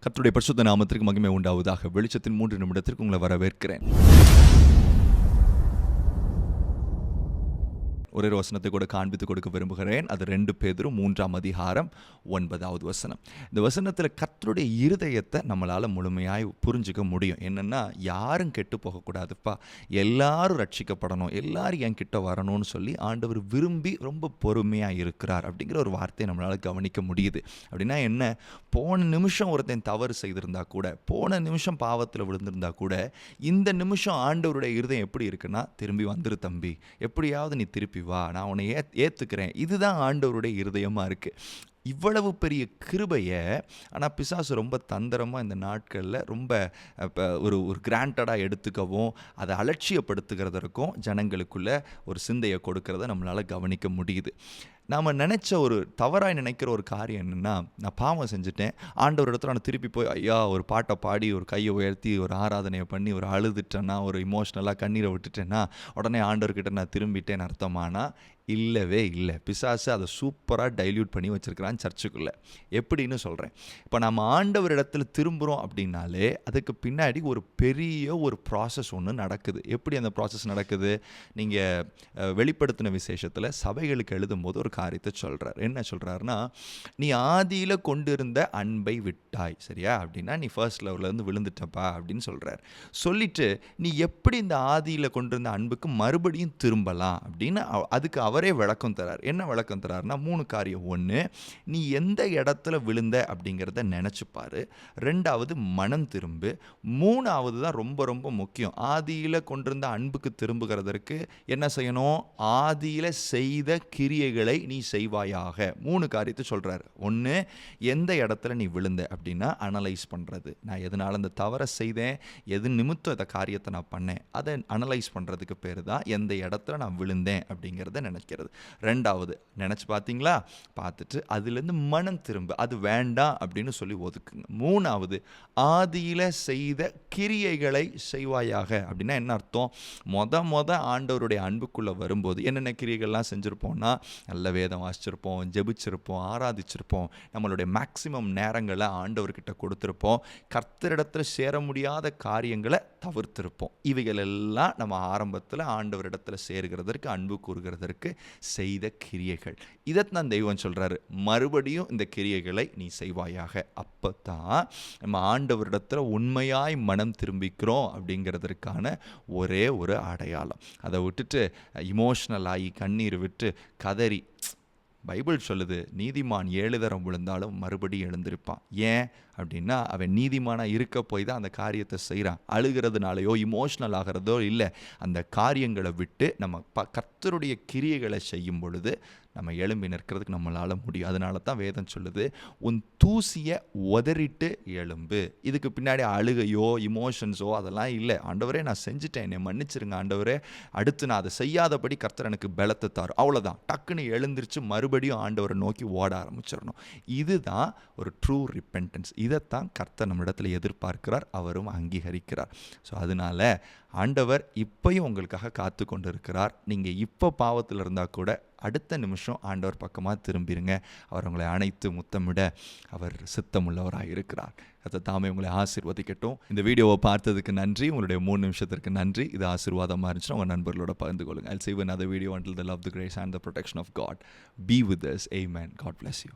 கத்துடைய பரிசுத்த நாமத்திற்கு மகிமை உண்டாவதாக. வெளிச்சத்தின் மூன்று நிமிடத்திற்கு உங்களை வரவேற்கிறேன். ஒரே ஒரு வசனத்தை கூட காண்பித்து கொடுக்க விரும்புகிறேன். அது ரெண்டு பேதரும் மூன்றாம் அதிகாரம் ஒன்பதாவது வசனம். இந்த வசனத்தில் கத்தருடைய இருதயத்தை நம்மளால் முழுமையாய் புரிஞ்சுக்க முடியும். என்னென்னா யாரும் கெட்டு போகக்கூடாதுப்பா. எல்லாரும் ரட்சிக்கப்படணும். எல்லாரும் என் கிட்ட வரணும்னு சொல்லி ஆண்டவர் விரும்பி ரொம்ப பொறுமையாக இருக்கிறார் அப்படிங்கிற ஒரு வார்த்தையை நம்மளால் கவனிக்க முடியுது. அப்படின்னா என்ன? போன நிமிஷம் ஒருத்தன் தவறு செய்திருந்தா கூட போன நிமிஷம் பாவத்தில் விழுந்திருந்தா கூட இந்த நிமிஷம் ஆண்டவருடைய இருதயம் எப்படி இருக்குன்னா திரும்பி வந்துரு தம்பி. எப்படியாவது நீ திருப்பி வா நான் உன்னை ஏ ஏற்றுக்கிறேன் இதுதான் ஆண்டவருடைய இருதயமாக இருக்குது இவ்வளவு பெரிய கிருபையை ஆனால் பிசாசு ரொம்ப தந்திரமாக இந்த நாட்களில் ரொம்ப இப்போ ஒரு ஒரு கிராண்டடாக எடுத்துக்கவும் அதை அலட்சியப்படுத்துகிறதற்கும் ஜனங்களுக்குள்ள ஒரு சிந்தையை கொடுக்கறத நம்மளால் கவனிக்க முடியுது. நாம் நினச்ச ஒரு தவறாக நினைக்கிற ஒரு காரியம் என்னென்னா நான் பாவம் செஞ்சுட்டேன். ஆண்டவர் இடத்துல நான் திருப்பி போய் ஐயா ஒரு பாட்டை பாடி ஒரு கையை உயர்த்தி ஒரு ஆராதனையை பண்ணி ஒரு அழுதுட்டேன்னா ஒரு இமோஷ்னலாக கண்ணீரை விட்டுட்டேன்னா உடனே ஆண்டவர்கிட்ட நான் திரும்பிட்டேன்னு அர்த்தமானா இல்லவே இல்லை. பிசாசு அதை சூப்பராக டைல்யூட் பண்ணி வச்சுருக்கிறான் சர்ச்சுக்குள்ளே. எப்படின்னு சொல்கிறேன் இப்போ நம்ம ஆண்டவர் இடத்துல திரும்புகிறோம் அப்படின்னாலே அதுக்கு பின்னாடி ஒரு பெரிய ஒரு ப்ராசஸ் ஒன்று நடக்குது. எப்படி அந்த ப்ராசஸ் நடக்குது? நீங்கள் வெளிப்படுத்தின விசேஷத்தில் சபைகளுக்கு எழுதும்போது ஒரு காரியத்தை சொல்கிறார் என்ன சொல்கிறாருன்னா நீ ஆதியில் கொண்டிருந்த அன்பை விட்டு விட்டாய் சரியா? அப்படின்னா நீ ஃபர்ஸ்ட் லெவல்லேருந்து விழுந்துட்டப்பா அப்படின்னு சொல்கிறார் சொல்லிட்டு நீ எப்படி இந்த ஆதியில் கொண்டிருந்த அன்புக்கு மறுபடியும் திரும்பலாம்? அப்படின்னு அதுக்கு அவரே விளக்கம் தரார். என்ன விளக்கம் தராருன்னா மூணு காரியம். ஒன்று நீ எந்த இடத்துல விழுந்த? அப்படிங்கிறத நினச்சிப்பார். ரெண்டாவது மனம் திரும்பு. மூணாவது தான் ரொம்ப ரொம்ப முக்கியம். ஆதியில் கொண்டிருந்த அன்புக்கு திரும்புகிறதற்கு என்ன செய்யணும்? ஆதியில் செய்த கிரியைகளை நீ செய்வாயாக. மூணு காரியத்தை சொல்கிறார் ஒன்று எந்த இடத்துல நீ விழுந்த? அப்படின்னா அனலைஸ் பண்ணுறது நான் எதனால் அந்த தவறை செய்தேன் எது நிமித்தம் இந்த காரியத்தை நான் பண்ணேன் அதை அனலைஸ் பண்ணுறதுக்கு பேர் தான் எந்த இடத்துல நான் விழுந்தேன் அப்படிங்கிறத நினைக்கிறது. ரெண்டாவது நினச்சி பார்த்தீங்களா பார்த்துட்டு அதுலேருந்து மனம் திரும்ப. அது வேண்டாம் அப்படின்னு சொல்லி ஒதுக்குங்க. மூணாவது ஆதியில் செய்த கிரியைகளை செய்வாயாக அப்படின்னா என்ன அர்த்தம்? மொத மொத ஆண்டவருடைய அன்புக்குள்ளே வரும்போது என்னென்ன கிரியைகள்லாம் செஞ்சுருப்போம்னா நல்ல வேதம் வாசிச்சிருப்போம் ஜெபிச்சிருப்போம் ஆராதிச்சிருப்போம். நம்மளுடைய மேக்சிமம் நேரங்களை ஆண்டவர்கிட்ட கொடுத்துருப்போம். கர்த்தரிடத்தில் சேர முடியாத காரியங்களை தவிர்த்திருப்போம். இவைகள் எல்லாம் நம்ம ஆரம்பத்தில் ஆண்டவரிடத்தில் சேர்கிறதற்கு அன்பு கூறுகிறதற்கு செய்த கிரியைகள். இதைத்தான் தெய்வம் சொல்கிறாரு மறுபடியும் இந்த கிரியைகளை நீ செய்வாயாக. அப்போ தான் நம்ம ஆண்டவரிடத்தில் உண்மையாய் மனம் திரும்பிக்கிறோம் அப்படிங்கிறதற்கான ஒரே ஒரு அடையாளம். அதை விட்டுட்டு இமோஷ்னல் ஆகி கண்ணீர் விட்டு கதறி பைபிள் சொல்லுது நீதிமான் ஏழு தரம் விழுந்தாலும் மறுபடியும் எழுந்திருப்பான். ஏன்? அப்படின்னா அவன் நீதிமானாக இருக்க போய் தான் அந்த காரியத்தை செய்கிறான் அழுகிறதுனாலையோ இமோஷ்னல் ஆகிறதோ இல்லை அந்த காரியங்களை விட்டு நம்ம ப கர்த்தருடைய கிரியைகளை செய்யும் பொழுது நம்ம எழும்பி நிற்கிறதுக்கு நம்மளால் முடியும். அதனால தான் வேதம் சொல்லுது உன் தூசியை உதறிட்டு எழும்பு. இதுக்கு பின்னாடி அழுகையோ இமோஷன்ஸோ அதெல்லாம் இல்லை. ஆண்டவரே நான் செஞ்சுட்டேன். என்னை மன்னிச்சிருங்க ஆண்டவரே. அடுத்து நான் அதை செய்யாதபடி கர்த்தர் எனக்கு பலத்தை தார். அவ்வளோதான் டக்குன்னு எழுந்திருச்சு மறுபடியும் ஆண்டவரை நோக்கி ஓட ஆரம்பிச்சிடணும். இதுதான் ஒரு ட்ரூ ரிப்பென்டன்ஸ் இதைத்தான் கர்த்தர் நம்மிடத்தில் எதிர்பார்க்கிறார். அவரும் அங்கீகரிக்கிறார். ஸோ அதனால ஆண்டவர் இப்பையும் உங்களுக்காக காத்து கொண்டு இருக்கிறார் நீங்கள் இப்போ பாவத்தில் இருந்தால் கூட அடுத்த நிமிஷம் ஆண்டவர் பக்கமாக திரும்பிடுங்க அவர் உங்களை அணைத்து முத்தமிட. அவர் சித்தமுள்ளவராக இருக்கிறார். அதை தாமே உங்களை ஆசிர்வதிக்கட்டும். இந்த வீடியோவை பார்த்ததுக்கு நன்றி. உங்களுடைய மூணு நிமிஷத்திற்கு நன்றி. இது ஆசீர்வாதமாக இருந்துச்சுன்னா உங்கள் நண்பர்களோட பகிர்ந்து கொள்ளுங்கள் I save another video until the love the grace and the protection of God be with with amen God bless you